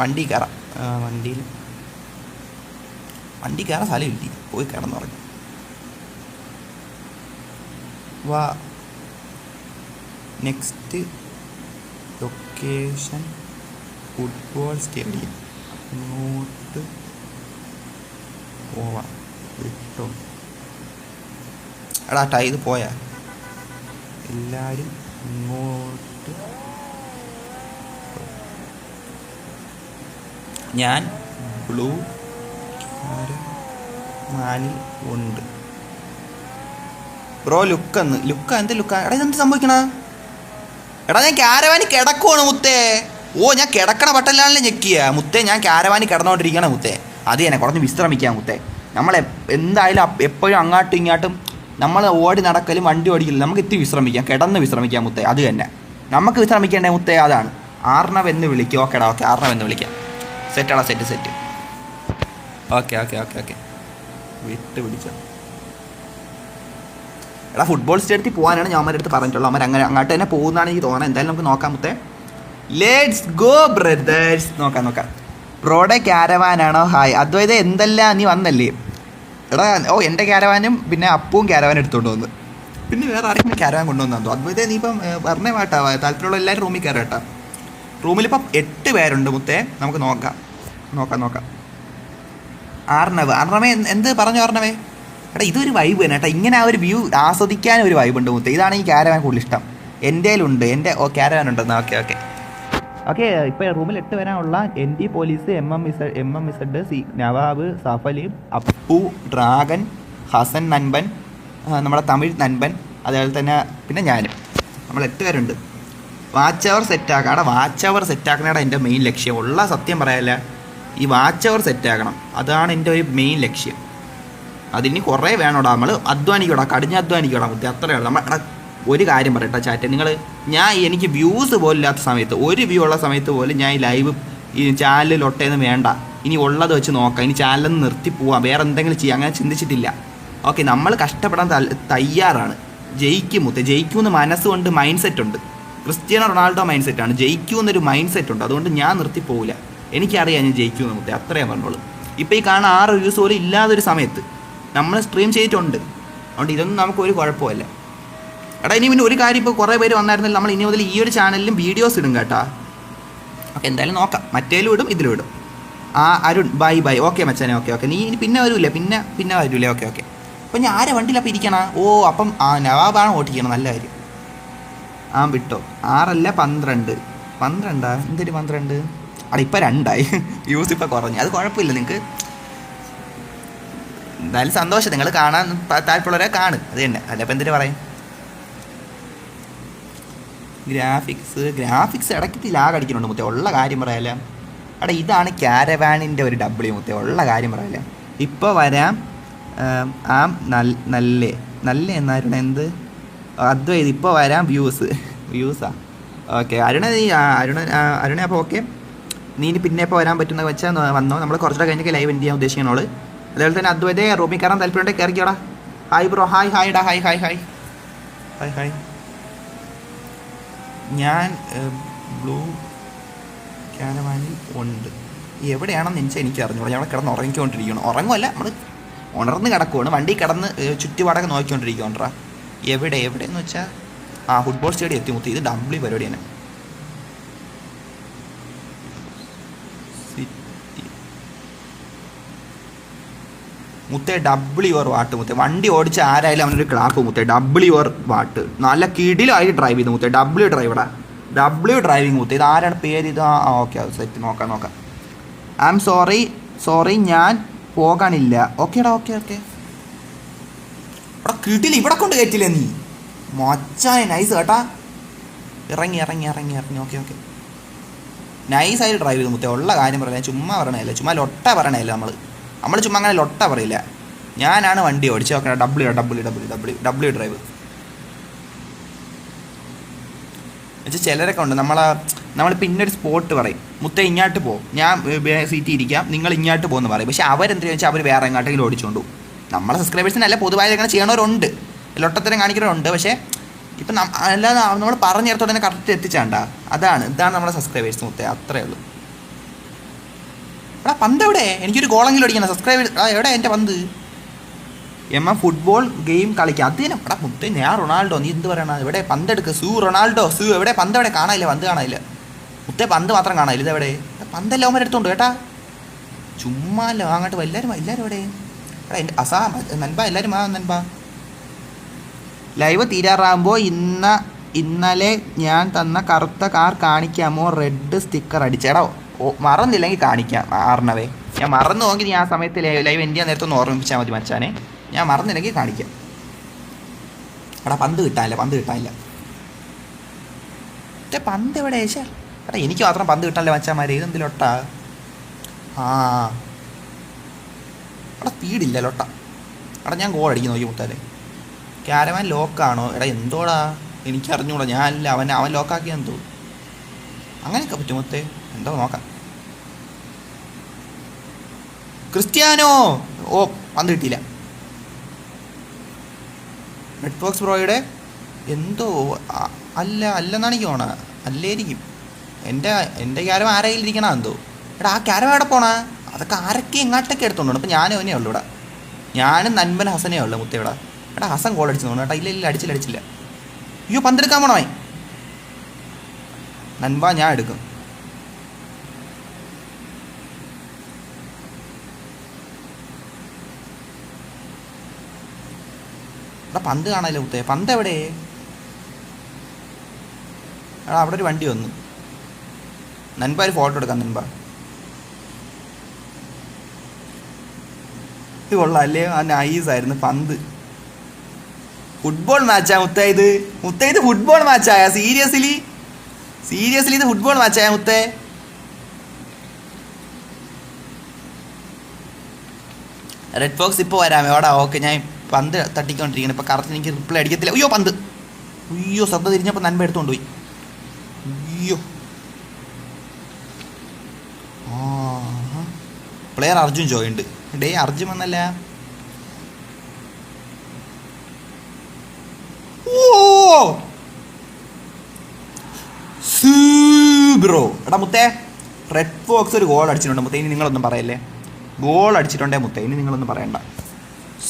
വണ്ടി കയറാം. വണ്ടിയിൽ. വണ്ടി കയറാൻ സ്ഥലമില്ല പോയി കിടന്നുറങ്ങി. വാ. നെക്സ്റ്റ് ലൊക്കേഷൻ ഫുട്ബോൾ സ്റ്റേഡിയം അങ്ങോട്ട് പോവാം. വിട്ടോ. എടാ ടൈ പോയാ. എല്ലാവരും ഇങ്ങോട്ട് ഞാൻ ബ്ലൂ മാനിൽ ഉണ്ട്. ബ്രോ ലുക്കെന്ന് ലുക്ക എന്ത് ലുക്ക? എടാ എന്ത് സംഭവിക്കണ? എടാ ഞാൻ ക്യാരവാനി കിടക്കുവാണ് മുത്തേ. ഓ ഞാൻ കിടക്കണ പട്ടല്ലാണല്ലേ ഞെക്കിയ. മുത്തേ ഞാൻ ക്യാരവാനി കിടന്നുകൊണ്ടിരിക്കണ മുത്തേ. അത് തന്നെ കുറച്ച് വിശ്രമിക്കാം മുത്തേ. നമ്മളെ എന്തായാലും എപ്പോഴും അങ്ങോട്ടും ഇങ്ങോട്ടും നമ്മൾ ഓടി നടക്കലും വണ്ടി ഓടിക്കലും നമുക്ക് ഇത്തിരി വിശ്രമിക്കാം. കിടന്ന് വിശ്രമിക്കാം മുത്തേ. അത് തന്നെ. നമുക്ക് വിശ്രമിക്കേണ്ടേ മുത്തേ? അതാണ്. ആർണവ് എന്ന് വിളിക്കും. ഓക്കേടാ ഓക്കെ. ആർണവ് എന്ന് വിളിക്കാം. സെറ്റാടാ set set. Okay okay okay okay. വിട്ട് പിടിച്ചോ. എടാ ഫുട്ബോൾ സ്റ്റേഡിയത്തിൽ പോകാനാണ് ഞാൻ അവരുടെ അടുത്ത് പറഞ്ഞിട്ടുള്ളത്. അവർ അങ്ങനെ അങ്ങോട്ട് തന്നെ പോകുന്നതാണ് എനിക്ക് തോന്നുന്നത് എന്തായാലും നമുക്ക് നോക്കാം മുത്തേ. ലെറ്റ്സ് ഗോ ബ്രദേഴ്സ് നോക്കാം നോക്കാം. ബ്രോയുടെ ക്യാരവാനാണോ ഹായ് അദ്വൈത എന്തെല്ലാം നീ വന്നല്ലേ? എടാ ഓ എന്റെ ക്യാരവാനും പിന്നെ അപ്പവും ക്യാരവാനും എടുത്തുകൊണ്ട് വന്നു. പിന്നെ വേറെ ആരെങ്കിലും ക്യാരവാൻ കൊണ്ടുവന്നോ അദ്വൈത നീ ഇപ്പം പറഞ്ഞേ വേട്ടാ താല്പര്യമുള്ള എല്ലാവരും റൂമിൽ കയറി കേട്ടാ. റൂമിലിപ്പം എട്ട് പേരുണ്ട് മുത്തേ. നമുക്ക് നോക്കാം. നോക്കാം നോക്കാം. ആർണവ്. ആർണവേ എന്ത് പറഞ്ഞു ആർണവേ? എടാ ഇതൊരു വൈബ് തന്നെ കേട്ടോ. ഇങ്ങനെ ആ ഒരു വ്യൂ ആസ്വദിക്കാൻ ഒരു വൈബ് ഉണ്ട് മുത്തേ. ഇതാണ് ഈ ക്യാരവാൻ കൂടുതൽ ഇഷ്ടം. എന്റെ ഉണ്ട് എന്റെ ഓ ക്യാരവാൻ ഉണ്ടെന്ന്. Okay okay. ഓക്കെ ഇപ്പോൾ റൂമിൽ എട്ട് വരാനുള്ള N D police M M Z M M Z C Nawab Safali Appu dragon Hasan Nanban നമ്മുടെ തമിഴ് നൻപൻ അതേപോലെ തന്നെ പിന്നെ ഞാനും. നമ്മൾ എട്ട് പേരുണ്ട്. വാച്ച് അവർ സെറ്റാക്കുക അവിടെ വാച്ച് അവർ സെറ്റാക്കണേടാ എന്റെ മെയിൻ ലക്ഷ്യം. ഉള്ള സത്യം പറയാല്ല ഈ വാച്ച് അവർ സെറ്റാക്കണം അതാണ് എന്റെ ഒരു മെയിൻ ലക്ഷ്യം. അതിന് കുറേ വേണോടാ നമ്മൾ അധ്വാനിക്കടാ കടിഞ്ഞ അധ്വാനിക്കടാ അത്രയേ അത്രയുള്ളൂ നമ്മൾ ഒരു കാര്യം പറയട്ടെ ചാറ്റ് നിങ്ങൾ ഞാൻ എനിക്ക് വ്യൂസ് പോലില്ലാത്ത സമയത്ത് ഒരു വ്യൂ ഉള്ള സമയത്ത് പോലും ഞാൻ ഈ ലൈവ് ഈ ചാനലിൽ ഒട്ടേന്ന് വേണ്ട. ഇനി ഉള്ളത് വെച്ച് നോക്കാം. ഇനി ചാനലിൽ നിന്ന് നിർത്തി പോവാം. വേറെ എന്തെങ്കിലും ചെയ്യാം. അങ്ങനെ ചിന്തിച്ചിട്ടില്ല. ഓക്കെ നമ്മൾ കഷ്ടപ്പെടാൻ തയ്യാറാണ്. ജയിക്കും മുത്തേ. ജയിക്കുമെന്ന് മനസ്സുകൊണ്ട് മൈൻഡ് സെറ്റ് ഉണ്ട്. ക്രിസ്ത്യാനോ റൊണാൾഡോ മൈൻഡ് സെറ്റാണ് ജയിക്കൂ എന്നൊരു മൈൻഡ് സെറ്റ് ഉണ്ട് അതുകൊണ്ട് ഞാൻ നിർത്തി പോവില്ല. എനിക്കറിയാം ഞാൻ ജയിക്കൂ എന്ന് മുട്ടേ അത്രയും പറഞ്ഞോളൂ. ഇപ്പോൾ ഈ കാണുന്ന ആറ് വ്യൂസ് പോലും ഇല്ലാതൊരു സമയത്ത് നമ്മൾ സ്ട്രീം ചെയ്തിട്ടുണ്ട്. അതുകൊണ്ട് ഇതൊന്നും നമുക്ക് ഒരു കുഴപ്പമില്ല എടാ ഇനി പിന്നെ ഒരു കാര്യം ഇപ്പോൾ കുറേ പേര് വന്നായിരുന്നില്ല. നമ്മൾ ഇനി മുതൽ ഈ ഒരു ചാനലിലും വീഡിയോസ് ഇടും കേട്ടാ. ഓക്കെ എന്തായാലും നോക്കാം. മറ്റേലും ഇടും ഇതിലും ഇടും. ആ അരുൺ ബൈ ബൈ. ഓക്കെ മച്ചാനെ ഓക്കെ ഓക്കെ. നീ ഇനി പിന്നെ വരൂല. പിന്നെ പിന്നെ വരൂലേ. Okay okay. അപ്പം ഞാൻ ആരെ വണ്ടിയിലപ്പോൾ ഇരിക്കണ? ഓ അപ്പം ആ നവാബാണ് ഓട്ടിക്കണം നല്ല കാര്യം. ആ വിട്ടോ. ആറല്ല പന്ത്രണ്ട്. പന്ത്രണ്ടാ? എന്തൊരു പന്ത്രണ്ട്? അവിടെ ഇപ്പം രണ്ടായി. യൂസ് ഇപ്പം കുറഞ്ഞു. അത് കുഴപ്പമില്ല നിങ്ങൾക്ക് എന്തായാലും സന്തോഷം. നിങ്ങൾ കാണാൻ താല്പര്യമുള്ളവരെ കാണും. അത് തന്നെ. അല്ല ഇപ്പം എന്തിനു പറയും? ഗ്രാഫിക്സ്. ഗ്രാഫിക്സ് ഇടയ്ക്ക് ലാഗ് അടിക്കുന്നുണ്ട് മുത്തേ. ഉള്ള കാര്യം പറയാല്ല. അവിടെ ഇതാണ് ക്യാരവാനിന്റെ ഒരു ഡബ്ല്യു മുത്തേ. ഉള്ള കാര്യം പറയാല്ല. ഇപ്പോൾ വരാം. ആം, നല്ല. നല്ല എന്നായിരുന്നു? എന്ത്? അദ്വൈത് ഇപ്പോൾ വരാം വ്യൂസ്. വ്യൂസാ. ഓക്കെ അരുണ നീ അരുണ അരുണ അപ്പോൾ ഓക്കെ. നീ ഇനി പിന്നെ ഇപ്പോൾ വരാൻ പറ്റുന്ന വെച്ചാൽ വന്നോ. നമ്മൾ കുറച്ചുകൂടെ കഴിഞ്ഞൊക്കെ ലൈവ് എന്ത് ചെയ്യാൻ ഉദ്ദേശിക്കണോൾ അതേപോലെ തന്നെ അദ്വൈതേ റൂമിൽ കയറാൻ താല്പര്യമുണ്ടെങ്കിൽ കയറിക്കോടാ. ഹായ് ബ്രോ ഹായ് ഹായ് ഡാ hi hi hi hi hi ഞാൻ ബ്ലൂ ക്യാരവാനിൽ ഉണ്ട്. എവിടെയാണെന്ന് എനിക്ക് എനിക്ക് അറിഞ്ഞു ഞങ്ങൾ കിടന്ന് ഉറങ്ങിക്കൊണ്ടിരിക്കുകയാണ്. ഉറങ്ങുമല്ല നമ്മൾ ഉണർന്ന് കിടക്കുവാണ്. വണ്ടി കിടന്ന് ചുറ്റുപാടൊക്കെ നോക്കിക്കൊണ്ടിരിക്കുവാണ്ടാ എവിടെ എവിടെ എന്ന് വെച്ചാൽ ആ ഫുട്ബോൾ സ്റ്റേഡിയം എത്തി. മുത്തി ഇത് ഡബ്ലി പരിപാടി തന്നെ. മുത്തേ ഡബ്ലി ഓർ വാട്ട് മുത്തേ. വണ്ടി ഓടിച്ച് ആരായാലും അവനൊരു ക്ലാപ്പ് മുത്തേ. W or what. നല്ല കിടിലായിട്ട് ഡ്രൈവ് ചെയ്ത് മുത്തേ. ഡബ്ല്യു ഡ്രൈവറാ ഡബ്ല്യു ഡ്രൈവിംഗ് മുത്തേ. ഇത് ആരാണ് പേര്? ഇത് ആ ഓക്കെ അത് സെറ്റ് നോക്കാം നോക്കാം. ഐ ആം സോറി സോറി ഞാൻ പോകാനില്ല. ഓക്കേടാ ഓക്കെ ഓക്കെ ഇവിടെ കിടില ഇവിടെ കൊണ്ട് കയറ്റില്ലേ നീ? മൊച്ചായ നൈസ് കേട്ടാ. ഇറങ്ങി ഇറങ്ങി ഇറങ്ങി ഇറങ്ങി. ഓക്കെ ഓക്കെ നൈസായിട്ട് ഡ്രൈവ് ചെയ്ത് മുത്തേ. ഉള്ള കാര്യം പറയാം ചുമ്മാ പറയണല്ല ചുമ്മാ ലൊട്ട പറയണല്ല നമ്മൾ നമ്മൾ ചുമ്മാ അങ്ങനെ ലൊട്ട പറയില്ല. ഞാനാണ് വണ്ടി ഓടിച്ച്. നോക്കണ W W W W W drive എന്നുവെച്ചാൽ ചിലരൊക്കെ ഉണ്ട്. നമ്മളെ നമ്മൾ പിന്നെ ഒരു സ്പോട്ട് പറയും. മുത്തേ ഇങ്ങോട്ട് പോകും ഞാൻ സീറ്റ് ഇരിക്കാം. നിങ്ങൾ ഇങ്ങോട്ട് പോകുമെന്ന് പറയും. പക്ഷെ അവരെന്തിനാ വെച്ചാൽ അവർ വേറെ എങ്ങോട്ടെങ്കിലും ഓടിച്ചുകൊണ്ടു നമ്മളെ സബ്സ്ക്രൈബേഴ്സിനല്ല പൊതുവായി അങ്ങനെ ചെയ്യണവരുണ്ട്. ലൊട്ടത്തരം കാണിക്കുന്നവരുണ്ട് പക്ഷേ ഇപ്പം അല്ലാതെ നമ്മൾ പറഞ്ഞിടത്തോടെ തന്നെ കറക്റ്റ് എത്തിച്ചാണ്ട. അതാണ് ഇതാണ് നമ്മുടെ സബ്സ്ക്രൈബേഴ്സ് മൊത്തം അത്രേ ഉള്ളൂ. എടാ പന്ത് എവിടെ? എനിക്കൊരു ഗോളെങ്കിലും അടിക്കണം. സബ്സ്ക്രൈബേഴ്സ് ആ എവിടെ എന്റെ പന്ത്? എം എം ഫുട്ബോൾ ഗെയിം കളിക്കുക അതിനെ എടാ മുത്ത് ഞാൻ റൊണാൾഡോ നീ എന്ത് പറയണ? ഇവിടെ പന്ത് എടുക്കുക സൂ റൊണാൾഡോ സൂ എവിടെ? പന്ത് എവിടെ? കാണാനില്ല പന്ത് കാണാനില്ല. മുത്തേ പന്ത് മാത്രം കാണാനില്ല. ഇതെവിടെ? പന്തെല്ലാം അവന്മാർ എടുത്തോണ്ട് കേട്ടാ. ചുമ്മാ അല്ല അങ്ങോട്ട്. എല്ലാവരും എല്ലാവരും എവിടെ? എന്റെ അസാ നൻപ എല്ലാവരും ആ നൻപ. ലൈവ് തീരാറാകുമ്പോൾ ഇന്ന ഇന്നലെ ഞാൻ തന്ന കറുത്ത കാർ കാണിക്കാമോ? റെഡ് സ്റ്റിക്കർ അടിച്ചേടാ മറന്നില്ലെങ്കിൽ കാണിക്കാം ആറിനവേ ഞാൻ മറന്നു നോക്കി ഞാൻ ആ സമയത്ത് ലൈവ് ലൈവ് എന്റെ നേരത്തെ ഒന്ന് ഓർമ്മിപ്പിച്ചാൽ മതി മച്ചാനെ. ഞാൻ മറന്നില്ലെങ്കിൽ കാണിക്കാം. എടാ പന്ത് കിട്ടാനില്ല പന്ത് കിട്ടാനില്ല. മറ്റേ പന്ത് എവിടെ ഏച്ചാ എടാ എനിക്ക് മാത്രം പന്ത് കിട്ടാനില്ല മച്ചാന്മാരെ. ഇതെന്തിലൊട്ടാ? ആ. എടാ സ്പീഡില്ല ലൊട്ട എടാ ഞാൻ ഗോൾ അടിക്കുന്നു നോക്കി മുത്താലെ. ക്യാരവാൻ ലോക്കാണോ എടാ എന്തോടാ? എനിക്ക് അറിഞ്ഞൂടാ ഞാനല്ല അവൻ അവൻ ലോക്കാക്കിയാൽ എന്തോ. അങ്ങനെയൊക്കെ പറ്റും മുത്തേ. എന്തോ നോക്കാം. ക്രിസ്ത്യാനോ? ഓ പന്ത് കിട്ടിയില്ല. നെറ്റ്വർക്സ് പ്രോയുടെ എന്തോ അല്ല അല്ലെന്നാണ് എനിക്ക് തോണ അല്ലേരിക്കും എന്റെ എന്റെ ക്യാരം ആരെങ്കിലും ഇരിക്കണ എന്തോ? എടാ ആ ക്യാരം എവിടെ പോണ? അതൊക്കെ ആരൊക്കെ എങ്ങാട്ടൊക്കെ എടുത്തോണ്ട് അപ്പം ഞാനും അവനേ ഉള്ളൂ ഇവിടെ. ഞാനും നൻപൻ ഹസനേ ഉള്ളൂ മുത്ത ഇവിടെ. എടാ ഹസൻ കോൾ അടിച്ചു തോന്നുന്നു കേട്ടോ. ഇല്ല ഇല്ല അടിച്ചില്ല അടിച്ചില്ല. അയ്യോ പന്തെടുക്കാൻ പോണോ അവൻ? നൻപ ഞാൻ എടുക്കും. എടാ പന്ത് കാണാല്ലോ മുത്തേ. പന്ത് എവിടെ? എടാ അവിടെ ഒരു വണ്ടി വന്നു. നൻപ ഒരു ഫോട്ടോ എടുക്കാം നൻപ. ഇത് കൊള്ളാം. അല്ലേ? ആ നൈസ് ആയിരുന്നു. പന്ത്. ഫുട്ബോൾ മാച്ചാ മുത്തേ ഇത്? മുത്തേ ഇത് ഫുട്ബോൾ മാച്ചായ സീരിയസ്ലി സീരിയസ്ലി ഇത് ഫുട്ബോൾ മാച്ചായ മുത്തേ? റെഡ് ഫോക്സ് ഇപ്പോൾ വരാമേ എവിടാ? ഓക്കെ ഞാൻ പന്ത് തട്ടിക്കൊണ്ടിരിക്കുന്നു. ഇപ്പോൾ കറക്റ്റ് എനിക്ക് റിപ്ലൈ അടിക്കത്തില്ല. അയ്യോ പന്ത്. അയ്യോ ശ്രദ്ധ തിരിഞ്ഞപ്പോൾ നന്മ എടുത്തുകൊണ്ട് പോയി. അയ്യോ. പ്ലെയർ അർജുൻ ജോയ് ഡേ അർജുൻ വന്നല്ല. ഓ! ബ്രോ. എടാ മുത്തേ റെഡ് ഫോക്സ് ഒരു ഗോൾ അടിച്ചിട്ടുണ്ട് മുത്തേ ഇനി നിങ്ങളൊന്നും പറയല്ലേ? ഗോൾ അടിച്ചിട്ടുണ്ടേ മുത്തേ ഇനി നിങ്ങളൊന്നും പറയണ്ട.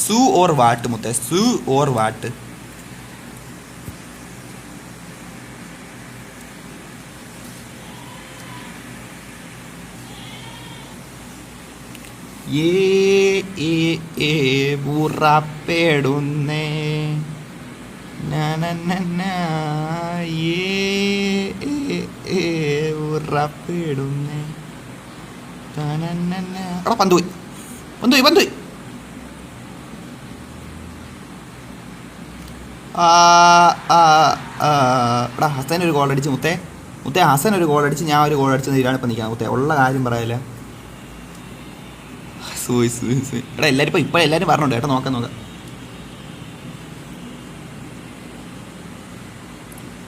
സു ഓർ വാട്ട് മുത്തേ സു ഓർ വാട്ട് ഏ ഏ ഏ ഉറപ്പെടുന്നേ. ഉറപ്പെടുന്നേ. ആ. ഹസൻ ഒരു ഗോൾ അടിച്ച് മുത്തേ. മുത്തേ ഹസൻ ഒരു ഗോൾ അടിച്ച് ഞാൻ ഒരു ഗോൾ അടിച്ച് തീരാണ് ഇപ്പം നിൽക്കാം മുത്തേ ഉള്ള കാര്യം പറയല്ലേ. സൂയി എടാ എല്ലാവരും ഇപ്പോൾ ഇപ്പോൾ എല്ലാവരും പറഞ്ഞുണ്ട് ഏട്ടാ നോക്കാം നോക്കാം.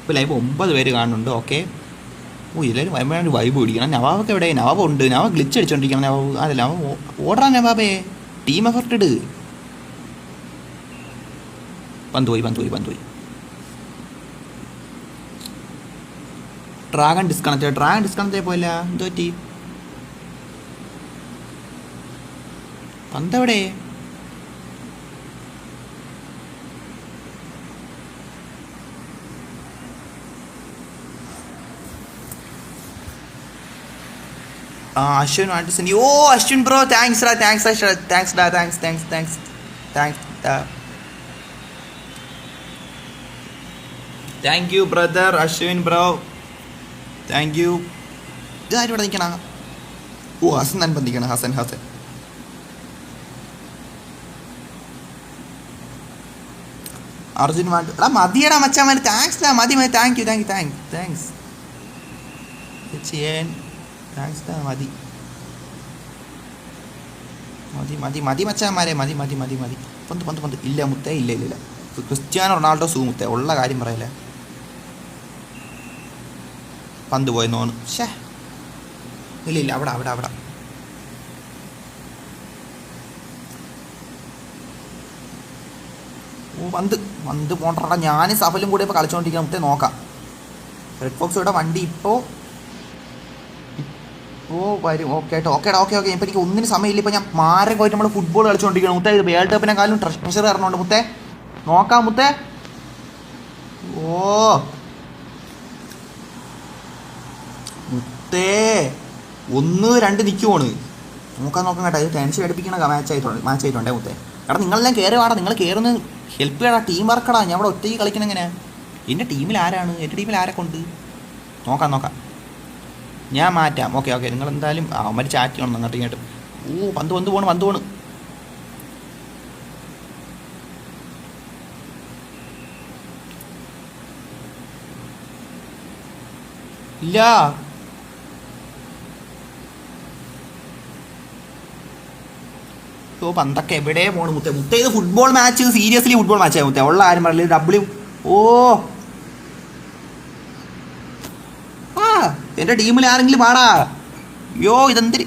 ഇപ്പോൾ ലൈവ് ഒമ്പത് പേര് കാണുന്നുണ്ട്. ഓക്കെ ഓ എല്ലാവരും വരുമ്പോഴാണ് ഒരു വൈബ് പിടിക്കണം. നവാബൊക്കെ എവിടെ? നവാബ് ഉണ്ട്. നവാബ് ഗ്ലിച്ച് അടിച്ചോണ്ടിരിക്കണം നവാബ് അല്ല നവാബ് ഓടാ നവാബേ. ടീം എഫർട്ട് ഇട്. പന്ത് പോയി പന്ത് പോയി പന്ത് പോയി ഡ്രാഗൺ ഡിസ്കണക്റ്റ് ഡ്രാഗൺ ഡിസ്കണക്റ്റ് പോയില്ല. എന്തോ പറ്റി പന്ത് എവിടെ ആ അശ്വിൻ ആർട്ടിസൻ ഓ അശ്വിൻ ബ്രോ താങ്ക്സ് ഡാ താങ്ക്സ് താങ്ക്സ് ഡാ താങ്ക്സ് താങ്ക്സ് താങ്ക്സ് താങ്ക്സ് ഡാ thank you brother Ashwin bro. Thank you ഇതാരും ഇവിടെ നിൽക്കണ ഓ ഹസൻ നൻ ബന്ധിക്കണം ഹസൻ ഹസൻ. അർജുൻ വാണ്ട് എടാ മതിയടാ മച്ചാൻ താങ്ക്സ് ഡാ മതി മതി. Thank you thank you thank thanks thanks ഡാ മതി. മതി മതി മതി മച്ചാന്മാരെ മതി മതി മതി മതി. പന്ത് പന്ത് പന്ത്. ഇല്ല മുത്തേ. ഇല്ല ഇല്ല ഇല്ല. ക്രിസ്ത്യാനോ റൊണാൾഡോ സൂ മുത്തേ. ഉള്ള കാര്യം പറയല്ലേ. പന്ത് പോയെന്ന് തോന്നുന്നു. ഷേ ഇല്ല ഇല്ല. അവിടെ അവിടെ അവിടെ. പന്ത് പന്ത് പോണ്ടടാ. ഞാൻ സഫലും കൂടെ ഇപ്പോൾ കളിച്ചുകൊണ്ടിരിക്കുന്ന മുത്തേ നോക്കാം. റെഡ് ഫോക്സ് ഇവിടെ വണ്ടി ഇപ്പോൾ ഓ വരും. ഓക്കെ കേട്ടോ ഓക്കെ ഓക്കെ ഓക്കെ ഇപ്പോൾ എനിക്ക് ഒന്നിനും സമയമില്ല. ഇപ്പോൾ ഞാൻ മാരെ പോയിട്ട് നമ്മൾ ഫുട്ബോൾ കളിച്ചുകൊണ്ടിരിക്കണം മുത്തേ ഇത് വേൾഡ് കപ്പിനെക്കാളും പ്രഷർ കയറണുണ്ട് മുത്തേ നോക്കാം മുത്തേ. ഓ. മുത്തേ ഒന്ന് രണ്ട് നിൽക്കുവാണ് നോക്കാൻ നോക്കാം കേട്ടോ. ഇത് ടെൻഷൻ എടുപ്പിക്കണ മാച്ച് ആയിട്ടുണ്ട് മാച്ച് ആയിട്ടുണ്ടേ മുത്തേ. എടാ നിങ്ങളെല്ലാം കയറി വാടാ. നിങ്ങൾ കയറുന്ന ഹെൽപ്പ് ചെയ്യടാ ടീം വർക്കടാ ഞാൻ അവിടെ ഒറ്റയ്ക്ക് കളിക്കണം എങ്ങനെ എന്റെ ടീമിൽ ആരാണ്? എന്റെ ടീമിൽ ആരൊക്കെ ഉണ്ട്? നോക്കാം നോക്കാം. ഞാൻ മാറ്റാം. ഓക്കെ ഓക്കെ നിങ്ങൾ എന്തായാലും അവന്മാർ ചാറ്റ് ചെയ്യണം അങ്ങോട്ട് ഇങ്ങോട്ട്. ഓ പന്ത് പന്ത് പോണ് പന്ത് പോണ്. ഇല്ല. ഓ പന്തൊക്കെ എവിടെ പോണ് മുത്തേ? മുത്തേ ഇത് ഫുട്ബോൾ മാച്ച് സീരിയസ്ലി ഫുട്ബോൾ മാച്ചായി മുത്തേ. ഉള്ള ആരും പറയില്ല ഡബ്ല്യു ഓ. ആ എന്റെ ടീമിൽ ആരെങ്കിലും പാടാ? യോ ഇതെന്തിരി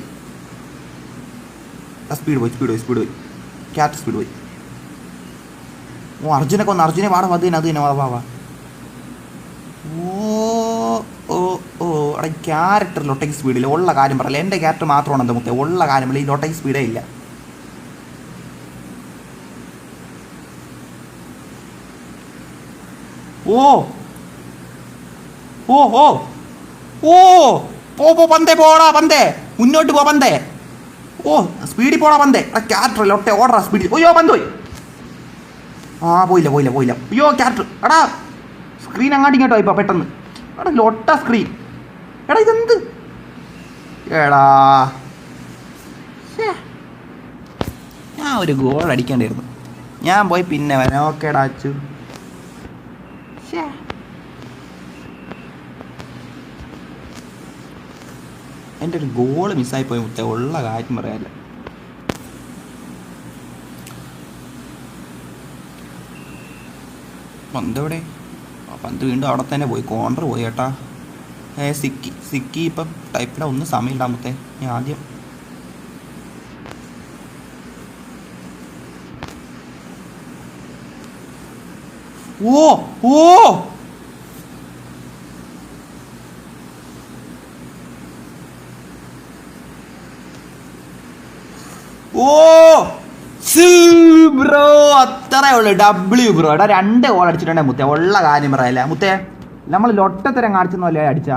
സ്പീഡ് പോയി സ്പീഡ് പോയി സ്പീഡ് പോയി. ക്യാറ്റ് സ്പീഡ് പോയി. ഓ അർജുനൊക്കെ ഒന്ന് അർജുനെ പാടും അത് തന്നെ അത് തന്നെ. വാ വാ വാ. ഓ ഓ ഓ. അവിടെ ക്യാരക്ടർ ലൊട്ടയ്ക്ക് സ്പീഡില്ല ഉള്ള കാര്യം പറയില്ല എന്റെ ക്യാരക്ടർ മാത്രമാണ് എന്താ മുത്തേ. ഉള്ള കാര്യം പറയില്ല ഈ ലൊട്ടയ്ക്ക് സ്പീഡേ ഇല്ല. ഓ. ഓ ഓ. ഓ. പോ പോ പന്തേ പോടാ പന്തേ. മുന്നോട്ട് പോ പന്തേ. ഓ സ്പീഡിൽ പോടാ പന്തേ. ക്യാരക്ടർ ഒട്ടെ ഓടറാ സ്പീഡിൽ. അയ്യോ പന്ത് പോയി. ആ പോയില്ല പോയില്ല പോയില്ല. അയ്യോ ക്യാരക്ടർ എടാ സ്ക്രീൻ അങ്ങാട്ട് ഇങ്ങോട്ടോ ഇപ്പൊ പെട്ടെന്ന്. എടാ ലൊട്ട സ്ക്രീൻ എടാ ഇതെന്ത്? എടാ. ഞാൻ ഒരു ഗോൾ അടിക്കേണ്ടിയിരുന്നു. ഞാൻ പോയി പിന്നെ വരാം. ഓക്കേടാ അച്ചു. ശ്ശേ. എന്റെ ഒരു ഗോൾ മിസ്സായി പോയി മുത്തേ. ഉള്ള കാര്യം പറയാല്ല പന്ത് എവിടെ? ആ പന്ത് വീണ്ടും അവിടെ തന്നെ പോയി. കോർണർ പോയി കേട്ടാ. സിക്കി സിക്കി ഇപ്പം ടൈപ്പിടാൻ ഒന്നും സമയമില്ല മുത്തേ. ഞാൻ ആദ്യം ഓ ഓ. ഓ. ബ്രോ അത്രേ ഉള്ളൂ. W bro. എടാ രണ്ട് ഗോൾ അടിച്ചിട്ടുണ്ടേ മുത്തേ. ഉള്ള കാര്യം പറയല്ലേ. മുത്തേ നമ്മൾ ലൊട്ടത്തരം കാണിച്ചെന്ന് പോലെ അടിച്ച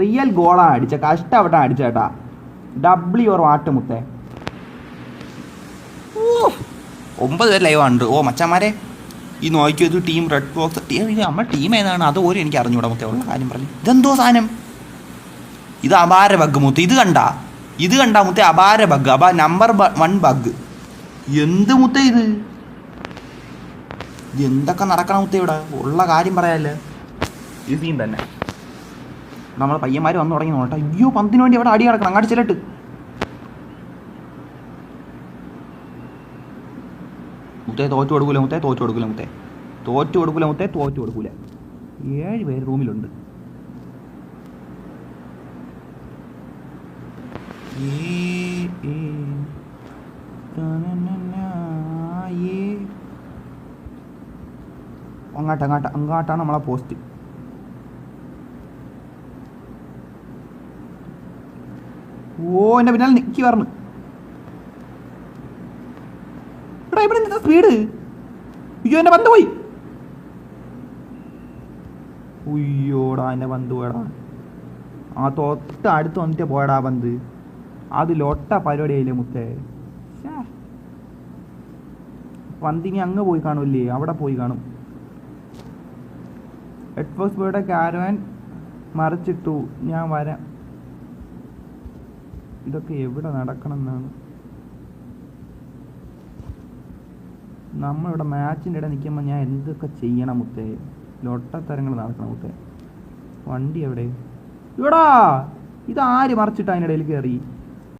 റിയൽ ഗോളാണ് അടിച്ച. കഷ്ടപ്പെട്ടാണ് അടിച്ച കേട്ടാ. ഡബ്ല്യു ഓർ വാട്ട് മുത്തേ. ഓ, ഒമ്പത് പേര് ലൈവ് ഉണ്ട് ഓ മച്ചന്മാരെ. ഈ നോക്കിയത് ടീം റെഡ് ബോക്സ് ഇത് നമ്മുടെ ടീം ഏതാണ്? അത് പോലും എനിക്ക് അറിഞ്ഞൂടാ മുത്തേ ഉള്ള. കാര്യം പറഞ്ഞു. ഇതെന്തോ സാധനം? ഇത് അപാര ബഗ് മുത്ത്. ഇത് കണ്ട? ഇത് കണ്ട മുത്തേ അപാര ബഗ് അപാ നമ്പർ വൺ ബഗ് എന്ത് മുത്തേ ഇത്? ഇത് എന്തൊക്കെ നടക്കണം മുത്തേ ഇവിടെ? ഉള്ള കാര്യം പറയാല്ലേ. ഇത് സീൻ തന്നെ. നമ്മളെ പയ്യന്മാർ വന്നു തുടങ്ങി നോട്ടെ അയ്യോ പന്തിനു വേണ്ടി അവിടെ അടി നടക്കണം. അങ്ങാടി ചെല്ലട്ട്. മുത്തേ തോറ്റു കൊടുക്കൂല മുത്തേ? തോറ്റു കൊടുക്കൂല മുത്തേ? തോറ്റു കൊടുക്കൂല മുത്തേ? തോറ്റു കൊടുക്കൂല? ഏഴ് പേര് റൂമിലുണ്ട്. അങ്ങാട്ട് അങ്ങാട്ട് അങ്ങാട്ടാണ് നമ്മളെ പോസ്റ്റ്. ഓ എന്നെ പിന്നാലെ നിക്കി പറഞ്ഞു എടാ ഇവിടെ എന്താ സ്പീഡ്? അയ്യോ എന്നെ പന്ത് പോയി. ഉയ്യോടാ എന്നെ പന്ത് പോയടാ. ആ തൊട്ട് അടുത്ത് വന്നിട്ട് പോയടാ പന്ത്. അത് ലൊട്ട പരിപാടിയായില്ലേ മുത്തേ. പന്തിനി അങ്ങ് പോയി കാണൂല്ലേ അവിടെ പോയി കാണും. ഹെഡ്ഫോസ് ബോയുടെ കാരവാൻ മറിച്ചിട്ടു. ഞാൻ വരാം. ഇതൊക്കെ എവിടെ നടക്കണം എന്നാണ് നമ്മളിവിടെ മാച്ചിന്റെ ഇടയിൽ നിൽക്കുമ്പോൾ ഞാൻ എന്തൊക്കെ ചെയ്യണം മുത്തേ? ലൊട്ടത്തരങ്ങൾ നടക്കണം മുത്തേ. വണ്ടി എവിടെ? ഇവിടാ ഇത് ആര് മറിച്ചിട്ട് അതിനിടയിൽ കയറി?